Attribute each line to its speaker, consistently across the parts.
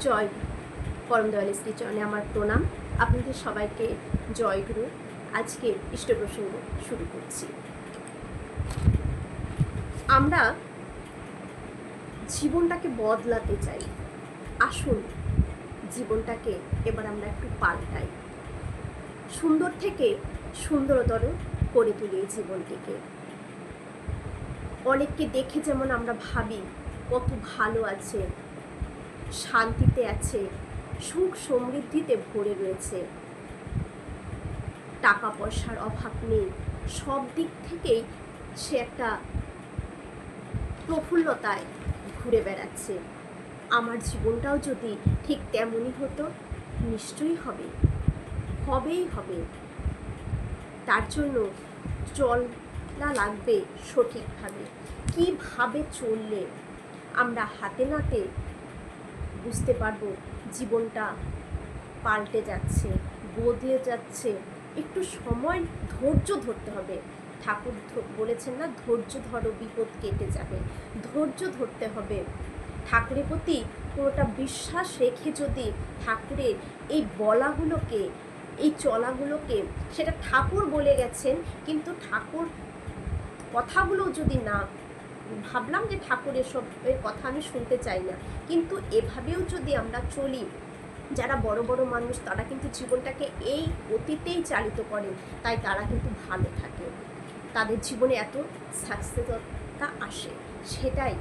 Speaker 1: জয় পরম দয়াল শ্রীচরণে আমার প্রণাম। আপনাদের সবাইকে জয় গুরু। আজকে ইষ্ট প্রসঙ্গ শুরু করছি। আমরা জীবনটাকে বদলাতে চাই। আসুন জীবনটাকে এবার আমরা একটু পাল্টাই। সুন্দর থেকে সুন্দরতর করে তুলি এই জীবনটিকে। অনেককে দেখে যেমন আমরা ভাবি, কত ভালো আছে শান্তিতে আছে, সুখ সমৃদ্ধিতে ভরে রয়েছে। টাকা পয়সার অভাব নেই, সব দিক থেকেই সে একটা প্রফুল্লতায় ঘুরে বেড়াচ্ছে। আমার জীবনটাও যদি ঠিক তেমনই হতো, নিশ্চয়ই হবে। হবেই হবে। তার জন্য চলা লাগবে সঠিকভাবে। কীভাবে চললে আমরা হাতে নাতে বুঝতে পারব, জীবনটা পাল্টে যাচ্ছে, বদলে যাচ্ছে। একটু সময় ধৈর্য ধরতে হবে। ঠাকুর বলেছেন না, ধৈর্য ধরো, বিপদ কেটে যাবে। ধৈর্য ধরতে হবে। ঠাকুরের প্রতি পুরোটা বিশ্বাস রেখে যদি ঠাকুরের এই বলাগুলোকে, এই চলাগুলোকে, সেটা ঠাকুর বলে গেছেন, কিন্তু ঠাকুর কথাগুলো যদি না ভাবলাম যে ঠাকুর এসব কথা আমি শুনতে চাই না। কিন্তু এভাবেও যদি আমরা চলি, যারা বড় বড় মানুষ, তারা কিন্তু জীবনটাকে এই অতীতেই চালিত করেন তাই তারা কিন্তু ভালো থাকে। তাদের জীবনে এত সাকসেসতা আসে, সেটাই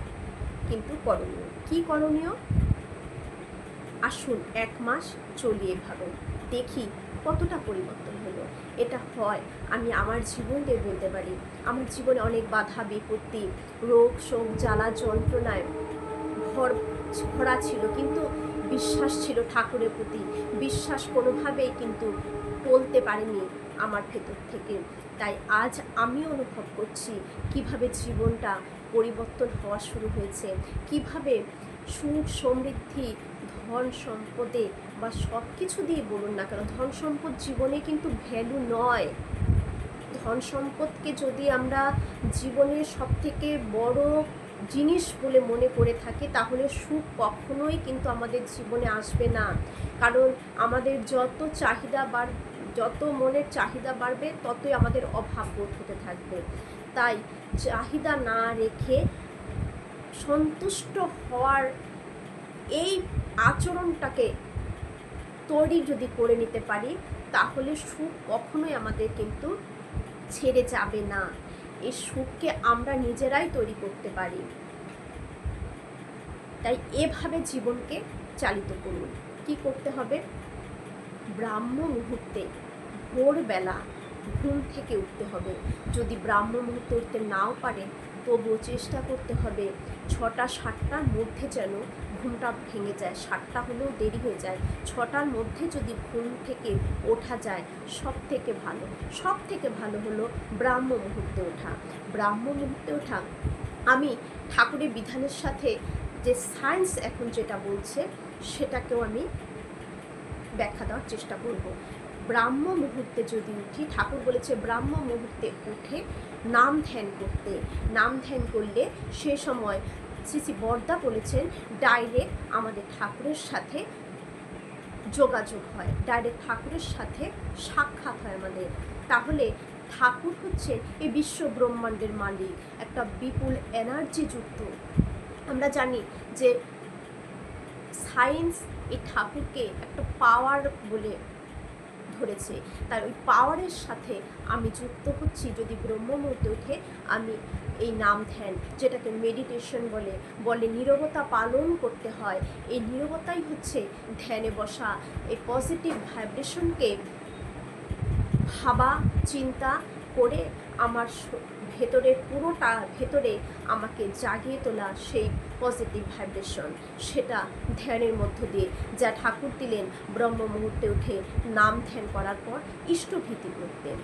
Speaker 1: কিন্তু করণীয়। কি করণীয়? আসুন, এক মাস চলি এভাবে দেখি কতটা পরিবর্তন। হলো। এটা হয়। আমি আমার জীবন দিয়ে বলতে পারি। আমার জীবনে অনেক বাধা, বিপত্তি, রোগ, শোক, জ্বালা, যন্ত্রণায় ভর, ভরা ছিল। কিন্তু বিশ্বাস ছিল ঠাকুরের প্রতি। বিশ্বাস কোনোভাবেই কিন্তু বলতে পারেনি আমার ভেতর থেকে। তাই আজ আমি অনুভব করছি কীভাবে জীবনটা পরিবর্তন হওয়া শুরু হয়েছে। কীভাবে সুখ, সমৃদ্ধি, ধন, সম্পদে বা সব কিছু দিয়ে বলুন না কেন, ধন সম্পদ জীবনে কিন্তু ভ্যালু নয়। ধন সম্পদকে যদি আমরা জীবনের সব থেকে বড় জিনিস বলে মনে করে থাকি, তাহলে সুখ কখনোই কিন্তু আমাদের জীবনে আসবে না। কারণ আমাদের যত চাহিদা বাড় যত মনের চাহিদা বাড়বে, ততই আমাদের অভাব বোধ হতে থাকবে। তাই চাহিদা না রেখে সন্তুষ্ট হওয়ার এই আচরণটাকে তৈরি যদি করে নিতে পারি, তাহলে সুখ কখনোই আমাদের কিন্তু ছেড়ে যাবে না। এই সুখকে আমরা নিজেরাই তৈরি করতে পারি। তাই এভাবে জীবনকে চালিত করুন। কি করতে হবে? ব্রাহ্ম মুহূর্তে ভোরবেলা ঘুম থেকে উঠতে হবে। যদি ব্রাহ্ম মুহূর্তে উঠতে নাও পারেন, তবুও চেষ্টা করতে হবে। ছটা সাতটার মধ্যে যেন ঘুমটা ভেঙে যায়, সাতটা হলেও দেরি হয়ে যায়। ছটার মধ্যে যদি ঘুম থেকে ওঠা যায় সব থেকে ভালো সব থেকে ভালো হলো ব্রাহ্ম মুহূর্তে ওঠা। ব্রাহ্ম মুহূর্তে ওঠা, আমি ঠাকুরের বিধানের সাথে যে সায়েন্স এখন যেটা বলছে, সেটাকেও আমি ব্যাখ্যা দেওয়ার চেষ্টা করব। ব্রাহ্ম মুহূর্তে যদি উঠি, ঠাকুর বলেছে ব্রাহ্ম মুহূর্তে উঠে নাম ধ্যান করতে। নাম ধ্যান করলে সে সময় শ্রী শ্রী বর্দা বলেছেন, ডাইরেক্ট আমাদের ঠাকুরের সাথে যোগাযোগ হয়। ডাইরেক্ট ঠাকুরের সাথে সাক্ষাৎ হয় আমাদের। তাহলে ঠাকুর হচ্ছে এই বিশ্ব ব্রহ্মাণ্ডের মালিক, একটা বিপুল এনার্জি যুক্ত। আমরা জানি যে সায়েন্স এই ঠাকুরকে একটা পাওয়ার বলে ধরেছে। তাই ওই পাওয়ারের সাথে আমি যুক্ত হচ্ছি যদি ব্রহ্ম মুহূর্তে উঠে আমি এই নাম ধ্যান, যেটাকে মেডিটেশন বলে বলে নীরবতা পালন করতে হয়। এই নীরবতাই হচ্ছে ধ্যানে বসা। এই পজিটিভ ভাইব্রেশনকে ভাবা, চিন্তা করে আমার ভেতরের পুরোটা ভেতরে আমাকে জাগিয়ে তোলা সেই পজিটিভ ভাইব্রেশন সেটা ধ্যানের মধ্য দিয়ে, যা ঠাকুর দিলেন ব্রহ্ম মুহূর্তে উঠে নাম ধ্যান করার পর ইষ্টভীতি করতেন।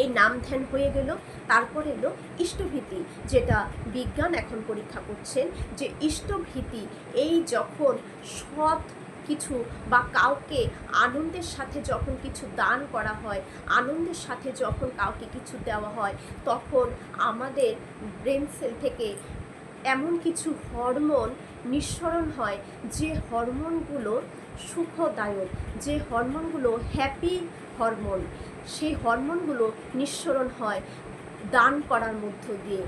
Speaker 1: এই নাম ধ্যান হয়ে গেল, তারপর এলো ইষ্টভীতি, যেটা বিজ্ঞান এখন পরীক্ষা করছেন যে ইষ্টভীতি এই যখন সৎ কিছু বা কাউকে আনন্দের সাথে যখন কিছু দান করা হয়, আনন্দের সাথে যখন কাউকে কিছু দেওয়া হয়, তখন আমাদের ব্রেন সেল থেকে এমন কিছু হরমোন নিঃসরণ হয় যে হরমোনগুলো সুখদায়ক, যে হরমোনগুলো হ্যাপি হরমোন সেই হরমোনগুলো নিঃসরণ হয় দান করার মধ্য দিয়ে।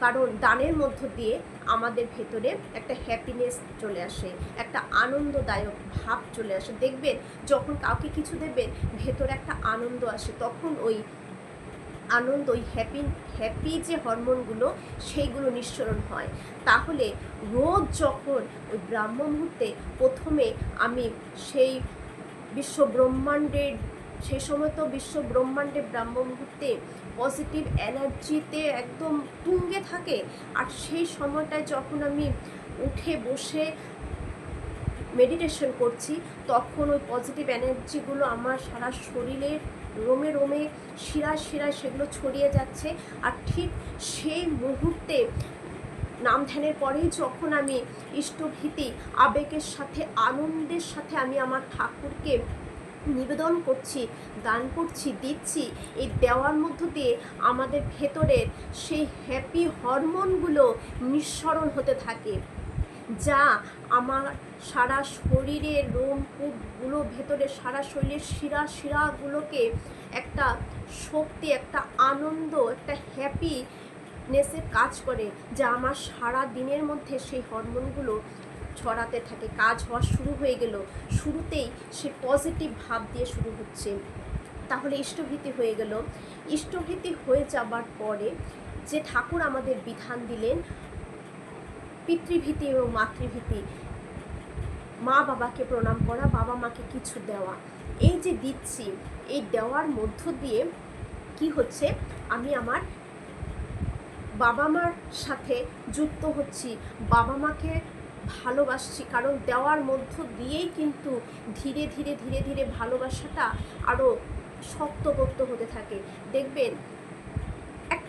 Speaker 1: কারণ দানের মধ্য দিয়ে আমাদের ভেতরে একটা হ্যাপিনেস চলে আসে, একটা আনন্দদায়ক ভাব চলে আসে। দেখবেন, যখন কাউকে কিছু দেবেন, ভেতরে একটা আনন্দ আসে, তখন ওই আনন্দ, ওই হ্যাপি হ্যাপি যে হরমোনগুলো সেইগুলো নিঃসরণ হয়। তাহলে রোজ যখন ওই ব্রাহ্ম মুহূর্তে প্রথমে আমি সেই বিশ্ব ব্রহ্মাণ্ডের সেই সময় তো বিশ্ব ব্রহ্মাণ্ডে ব্রাহ্ম মুহূর্তে পজিটিভ এনার্জিতে একদম তুঙ্গে থাকে, আর সেই সময়টায় যখন আমি উঠে বসে মেডিটেশন করছি, তখন ওই পজিটিভ এনার্জিগুলো আমার সারা শরীরের রোমে রোমে শিরায় শিরায় সেগুলো ছড়িয়ে যাচ্ছে। আর ঠিক সেই মুহূর্তে নাম ধ্যানের পরেই যখন আমি ইষ্টভীতি, আবেগের সাথে, আনন্দের সাথে আমি আমার ঠাকুরকে নিবেদন করছি, দান করছি, দিচ্ছি, এই দেওয়ার মধ্য দিয়ে আমাদের ভেতরের সেই হ্যাপি হরমোনগুলো নিঃসরণ হতে থাকে। যা আমার সারা শরীরের রোমকূপগুলো ভেতরে, সারা শরীরের শিরা শিরাগুলোকে একটা শক্তি, একটা আনন্দ, একটা হ্যাপিনেসের কাজ করে যা আমার সারা দিনের মধ্যে সেই হরমোনগুলো ছড়াতে থাকে। কাজ হওয়া শুরু হয়ে গেল। শুরুতেই সে পজিটিভ ভাব দিয়ে শুরু হচ্ছে। তাহলে ইষ্টভীতি হয়ে গেল। ইষ্টভীতি হয়ে যাবার পরে যে ঠাকুর আমাদের বিধান দিলেন পিতৃভীতি এবং মাতৃভীতি। মা বাবাকে প্রণাম করা, বাবা মাকে কিছু দেওয়া। এই যে দিচ্ছি, এই দেওয়ার মধ্য দিয়ে কি হচ্ছে? আমি আমার বাবা মার সাথে যুক্ত হচ্ছি। বাবা মাকে ভালোবাসছি, কারণ দেওয়ার মধ্য দিয়েই কিন্তু ধীরে ধীরে ধীরে ধীরে ভালোবাসাটা আরও শক্তপোক্ত হতে থাকে। দেখবেন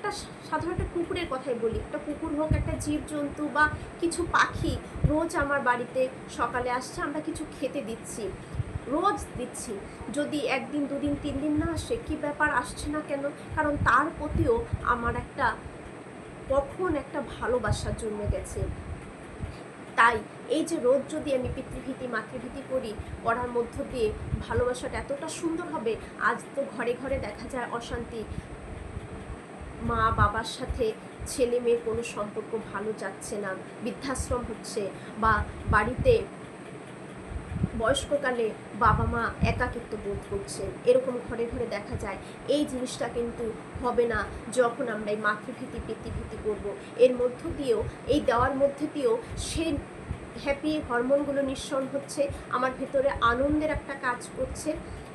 Speaker 1: একটা সাধারণত কুকুরের কথাই বলি। একটা কুকুর হোক, একটা জীবজন্তু বা কিছু পাখি, রোজ আমার বাড়িতে সকালে আসছে, আমরা কিছু খেতে দিচ্ছি। রোজ দিচ্ছি। যদি একদিন, দুদিন, তিন দিন না আসে, কি ব্যাপার, আসছে না কেন? কারণ তার প্রতিও আমার একটা কখন একটা ভালোবাসা জন্মে গেছে। তাই এই যে রোজ যদি আমি পিতৃভীতি, মাতৃভীতি করি, করার মধ্য দিয়ে ভালোবাসাটা এতটা সুন্দর হবে, আজ তো ঘরে ঘরে দেখা যায় অশান্তি। মা বাবার সাথে ছেলে মেয়ের কোনো সম্পর্ক ভালো যাচ্ছে না, বৃদ্ধাশ্রম হচ্ছে বা বাড়িতে বয়স্ককালে বাবা মা একাকিত্ব বোধ করছে, এরকম ঘরে ঘরে দেখা যায় এই জিনিসটা কিন্তু হবে না যখন আমরা এই মাতৃভীতি, পিতৃভীতি করব। এর মধ্য দিয়েও, এই দেওয়ার মধ্যে দিয়েও সে হ্যাপি হরমোনগুলো নিঃসরণ হচ্ছে, আমার ভেতরে আনন্দের একটা কাজ করছে।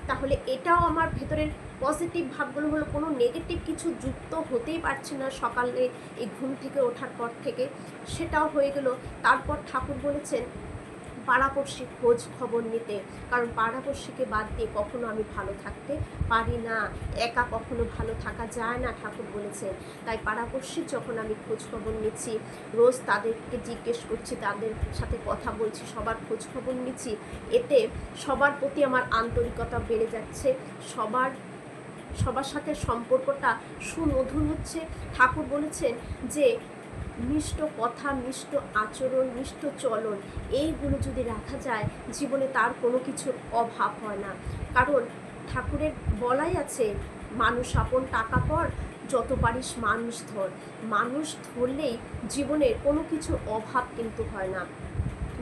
Speaker 1: তাহলে এটাও আমার ভেতরের পজিটিভ ভাবগুলো হলো, কোনো নেগেটিভ কিছু যুক্ত হতেই পারছে না সকালে এই ঘুম থেকে ওঠার পর থেকে। সেটাও হয়ে গেল। তারপর ঠাকুর বলেছেন পাড়াপড়শি খোঁজ খবর নিতে। কারণ পাড়াপড়শিকে বাদ দিয়ে কখনো আমি ভালো থাকতে পারি না। একা কখনো ভালো থাকা যায় না, ঠাকুর বলেছেন। তাই পাড়াপড়শির যখন আমি খোঁজ খবর নিচ্ছি, রোজ তাদেরকে জিজ্ঞেস করছি, তাদের সাথে কথা বলছি, সবার খোঁজ খবর নিচ্ছি, এতে সবার প্রতি আমার আন্তরিকতা বেড়ে যাচ্ছে, সবার সবার সাথে সম্পর্কটা সুমধুর হচ্ছে। ঠাকুর বলেছেন যে মিষ্ট কথা মিষ্ট আচরণ মিষ্ট চলন, এইগুলো যদি রাখা যায়, জীবনে তার কোনো কিছুর অভাব হয় না। কারণ ঠাকুরের বলাই আছে, মানুষ আপন টাকা পর যত পারিস মানুষ ধর। মানুষ ধরলেই জীবনের কোনো কিছুর অভাব কিন্তু হয় না।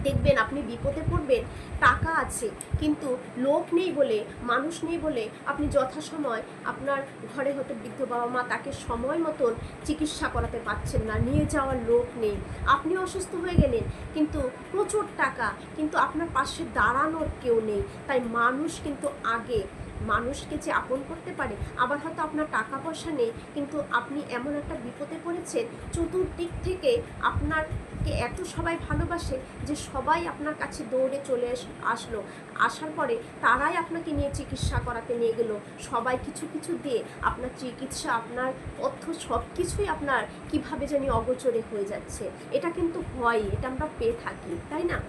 Speaker 1: দেখবেন, আপনি বিপদে পড়বেন, টাকা আছে, কিন্তু লোক নেই বলে, মানুষ নেই বলে আপনি যথাসময় আপনার ঘরে হয়তো বৃদ্ধ বাবা মা তাকে সময় মতন চিকিৎসা করাতে পারছেন না, নিয়ে যাওয়ার লোক নেই। আপনি অসুস্থ হয়ে গেলেন, কিন্তু প্রচুর টাকা, কিন্তু আপনার পাশে দাঁড়ানোর কেউ নেই। তাই মানুষ কিন্তু আগে মানুষকে যে আপন করতে পারে, আবার হয়তো আপনার টাকা পয়সা নেই, কিন্তু আপনি এমন একটা বিপদে পড়েছেন, চতুর্দিক থেকে আপনারকে এত সবাই ভালোবাসে যে সবাই আপনার কাছে দৌড়ে চলে আস- আসলো। আসার পরে তারাই আপনাকে নিয়ে চিকিৎসা করাতে নিয়ে গেলো। সবাই কিছু কিছু দিয়ে আপনার চিকিৎসা, আপনার অর্থ সব কিছুই আপনার কীভাবে জানি অগোচরে হয়ে যাচ্ছে। এটা কিন্তু হয়, এটা আমরা পেয়ে থাকি, তাই না?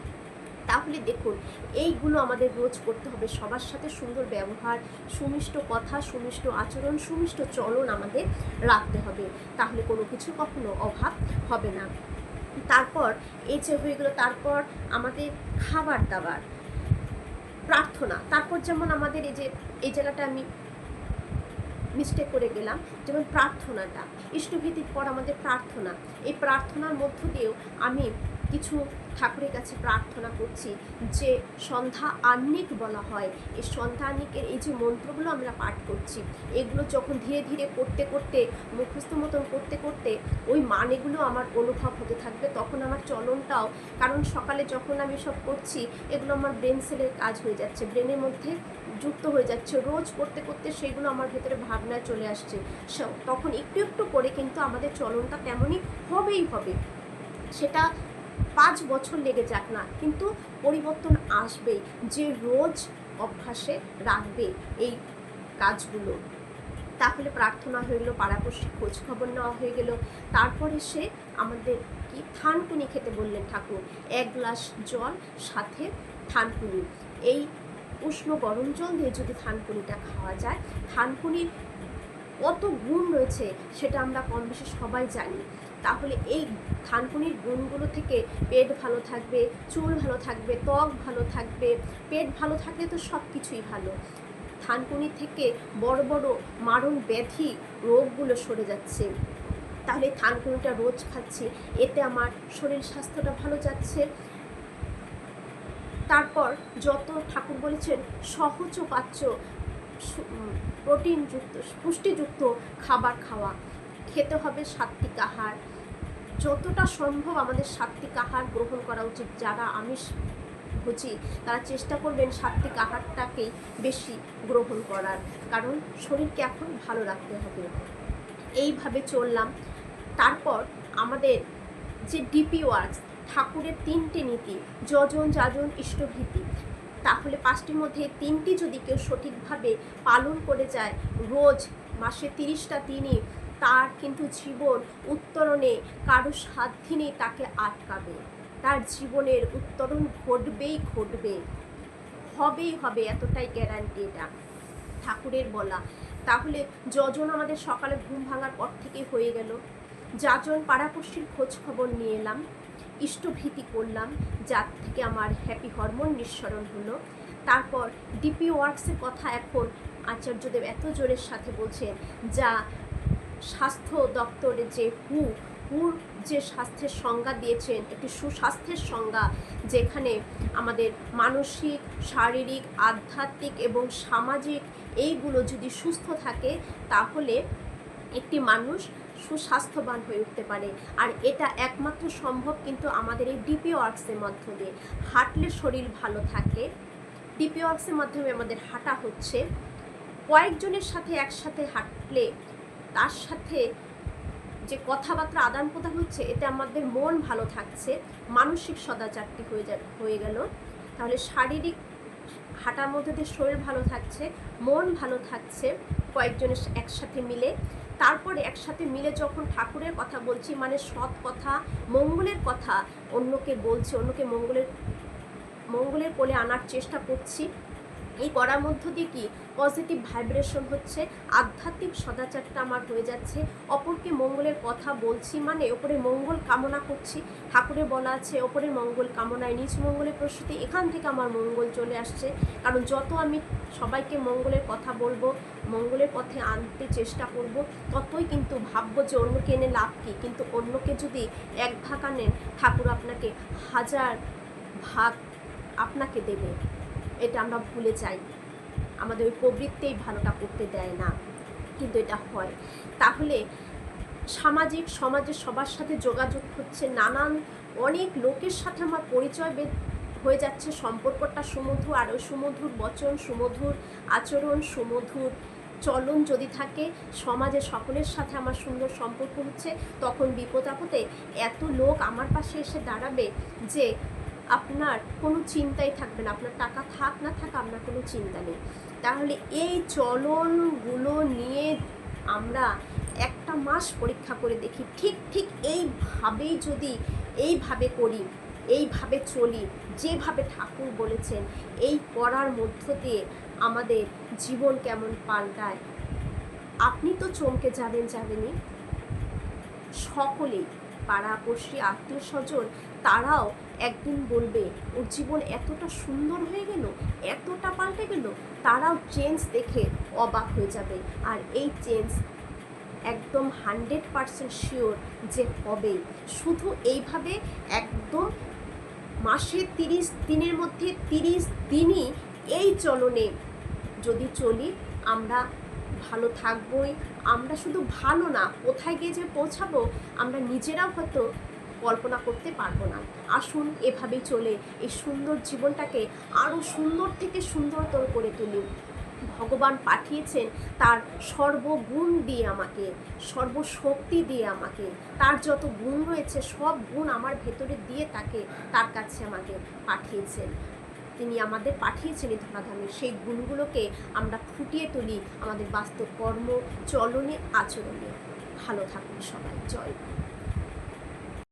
Speaker 1: তাহলে দেখুন, এইগুলো আমাদের রোজ করতে হবে। সবার সাথে সুন্দর ব্যবহার, সুমিষ্ট কথা, সুমিষ্ট আচরণ, সুমিষ্ট চলন আমাদের রাখতে হবে। তাহলে কোনো কিছু কখনো অভাব হবে না। তারপর, এই যে হয়ে গেলো, তারপর আমাদের খাবার দাবার, প্রার্থনা। তারপর যেমন আমাদের এই যে, এই জায়গাটা আমি মিস্টেক করে গেলাম, যেমন প্রার্থনাটা। ইষ্টভীতির পর আমাদের প্রার্থনা। এই প্রার্থনার মধ্য দিয়েও আমি কিছু ঠাকুরের কাছে প্রার্থনা করছি যে সন্ধ্যা আহ্নিক বলা হয়। এই সন্ধ্যা আহ্নিকের এই যে মন্ত্রগুলো আমরা পাঠ করছি, এগুলো যখন ধীরে ধীরে করতে করতে, মুখস্থ মতন করতে করতে ওই মানেগুলো আমার অনুভব হতে থাকবে, তখন আমার চলনটাও, কারণ সকালে যখন আমি সব করছি, এগুলো আমার ব্রেন সেলের কাজ হয়ে যাচ্ছে, ব্রেনের মধ্যে যুক্ত হয়ে যাচ্ছে। রোজ করতে করতে সেগুলো আমার ভেতরে ভাবনায় চলে আসছে। তখন একটু একটু করে কিন্তু আমাদের চলনটা তেমনই হবেই হবে। সেটা পাঁচ বছর লেগে যাক না, কিন্তু পরিবর্তন আসবেই। যে রোজ অভ্যাসে রাখবে এই কাজগুলো। তাহলে প্রার্থনা হয়ে গেলো পাড়াপড়শি খোঁজ খবর নেওয়া হয়ে গেল। তারপরে সে আমাদের কি থানকুনি খেতে বললেন ঠাকুর? এক গ্লাস জল, সাথে থানকুনি। এই উষ্ণ গরম জল দিয়ে যদি থানকুনিটা খাওয়া যায়, থানকুনির কত গুণ রয়েছে সেটা আমরা কম বেশি সবাই জানি। তাহলে এই থানকুনির গুণগুলো থেকে পেট ভালো থাকবে, চুল ভালো থাকবে, ত্বক ভালো থাকবে, পেট ভালো থাকলে তো সব কিছুই ভালো। থানকুনি থেকে বড় বড় মারণ ব্যাধি রোগগুলো সরে যাচ্ছে। তাহলে থানকুনিটা রোজ খাচ্ছি, এতে আমার শরীর স্বাস্থ্যটা ভালো যাচ্ছে। তারপর যত ঠাকুর বলেছেন, সহজ পাচ্য প্রোটিনযুক্ত, পুষ্টিযুক্ত খাবার খাওয়া। খেতে হবে সাত্বিক আহার। যতটা সম্ভব আমাদের সাত্বিক আহার গ্রহণ করা উচিত। যারা আমিষ ভোজি, তারা চেষ্টা করবেন সাত্বিক আহারটাকেই বেশি গ্রহণ করার। কারণ শরীরকে এখন ভালো রাখতে হবে। এইভাবে চললাম। তারপর আমাদের যে ডিপি ওয়ার্কস ঠাকুরের তিনটে নীতি, যজন, যাজন, ইষ্টভীতি, তাহলে পাঁচটির মধ্যে তিনটি যদি কেউ সঠিকভাবে পালন করে যায়, রোজ মাসে তিরিশটা দিনই তার কিন্তু জীবন উত্তরণে কারও সাধ্যি নেই তাকে আটকাবে। তার জীবনের উত্তরণ ঘটবেই ঘটবে। হবেই হবে, এতটাই গ্যারান্টি এটা। ঠাকুরের বলা। তাহলে যজন আমাদের সকালে ঘুম ভাঙার পর থেকে হয়ে গেল। যাজন পাড়াপড়শির খোঁজ খবর নিয়ে এলাম। ইষ্টভীতি করলাম, যার থেকে আমার হ্যাপি হরমোন নিঃসরণ হলো। তারপর ডিপি ওয়ার্কসের কথা এখন আচার্যদেব এত জোরের সাথে বলছেন, যা স্বাস্থ্য দপ্তরের যে হু হুর যে স্বাস্থ্যের সংজ্ঞা দিয়েছেন, একটি সুস্বাস্থ্যের সংজ্ঞা যেখানে আমাদের মানসিক, শারীরিক, আধ্যাত্মিক এবং সামাজিক এইগুলো যদি সুস্থ থাকে, তাহলে একটি মানুষ সুস্বাস্থ্যবান হয়ে উঠতে পারে। আর এটা একমাত্র সম্ভব কিন্তু আমাদের এই ডিপি ওয়ার্কসের মধ্য দিয়ে হাঁটলে শরীর ভালো থাকে, ডিপি ওয়ার্কসের মাধ্যমে আমাদের হাঁটা হচ্ছে। কয়েকজনের সাথে একসাথে হাঁটলে তার সাথে যে কথাবার্তা আদান প্রদান হচ্ছে, এতে আমাদের মন ভালো থাকছে, মানসিক সদাচারটি হয়ে যা, হয়ে গেল। তাহলে শারীরিক হাঁটার মধ্যে দিয়ে শরীর ভালো থাকছে, মন ভালো থাকছে কয়েকজনের একসাথে মিলে। তারপরে একসাথে মিলে যখন ঠাকুরের কথা বলছি মানে সৎ কথা, মঙ্গলের কথা, অন্যকে বলছি, অন্যকে মঙ্গলের মঙ্গলের কোলে আনার চেষ্টা করছি এই করার মধ্য দিয়ে কি পজিটিভ ভাইব্রেশন হচ্ছে? আধ্যাত্মিক সদাচারটা আমার হয়ে যাচ্ছে। অপরকে মঙ্গলের কথা বলছি মানে ওপরে মঙ্গল কামনা করছি। ঠাকুরে বলা আছে ওপরের মঙ্গল কামনায় নিজ মঙ্গলের প্রসূতি এখান থেকে আমার মঙ্গল চলে আসছে। কারণ যত আমি সবাইকে মঙ্গলের কথা বলব, মঙ্গলের পথে আনতে চেষ্টা করব, ততই কিন্তু ভাববো যে অন্যকে এনে লাভ কী। কিন্তু অন্যকে যদি এক ভাগ আনেন ঠাকুর আপনাকে হাজার ভাগ আপনাকে দেবে। এটা আমরা ভুলে যাই। আমাদের ওই প্রবৃত্তেই ভালোটা করতে দেয় না। কিন্তু এটা হয়। তাহলে সামাজিক সমাজের সবার সাথে যোগাযোগ হচ্ছে, নানান অনেক লোকের সাথে আমার পরিচয় বে- হয়ে যাচ্ছে। সম্পর্কটা সুমধুর আর ওই সুমধুর, বচন সুমধুর, আচরণ সুমধুর, চলন যদি থাকে, সমাজে সকলের সাথে আমার সুন্দর সম্পর্ক হচ্ছে, তখন বিপদ আপদে এত লোক আমার পাশে এসে দাঁড়াবে যে আপনার কোনো চিন্তাই থাকবে না, আপনার টাকা থাক না থাক আপনার কোনো চিন্তা নেই। তাহলে এই চলনগুলো নিয়ে আমরা একটা মাস পরীক্ষা করে দেখি, ঠিক ঠিক এইভাবেই যদি এইভাবে করি, এইভাবে চলি, যেভাবে ঠাকুর বলেছেন, এই করার মধ্য দিয়ে আমাদের জীবন কেমন পাল্টায়। আপনি তো চমকে যাবেন যাবেনই, সকলেই। পাড়াপড়শি আত্মীয় স্বজন, তারাও একদিন বলবে, ওর জীবন এতটা সুন্দর হয়ে গেল, এতটা পাল্টে গেল, তারাও চেঞ্জ দেখে অবাক হয়ে যাবে। আর এই চেঞ্জ একদম হান্ড্রেড পারসেন্ট শিওর যে হবেই। শুধু এইভাবে একদম মাসে তিরিশ দিনের মধ্যে তিরিশ দিনই এই চলনে যদি চলি, আমরা ভালো থাকবই, আমরা শুধু ভালো না, কোথায় গিয়ে যে পৌঁছাবো, আমরা নিজেরাও হয়তো কল্পনা করতে পারব না। আসুন এভাবেই চলে, এই সুন্দর জীবনটাকে আরও সুন্দর থেকে সুন্দরতর করে তুলি ভগবান পাঠিয়েছেন, তার সর্বগুণ দিয়ে আমাকে, সর্বশক্তি দিয়ে আমাকে, তার যত গুণ রয়েছে, সব গুণ আমার ভেতরে দিয়ে তাকে, তার কাছে আমাকে পাঠিয়েছেন। তিনি আমাদের পাঠিয়েছেন এই ধরাধামে সেই গুণগুলোকে আমরা ফুটিয়ে তুলি আমাদের বাস্তব কর্ম চলনে, আচরণে ভালো থাকুন সবাই জয়।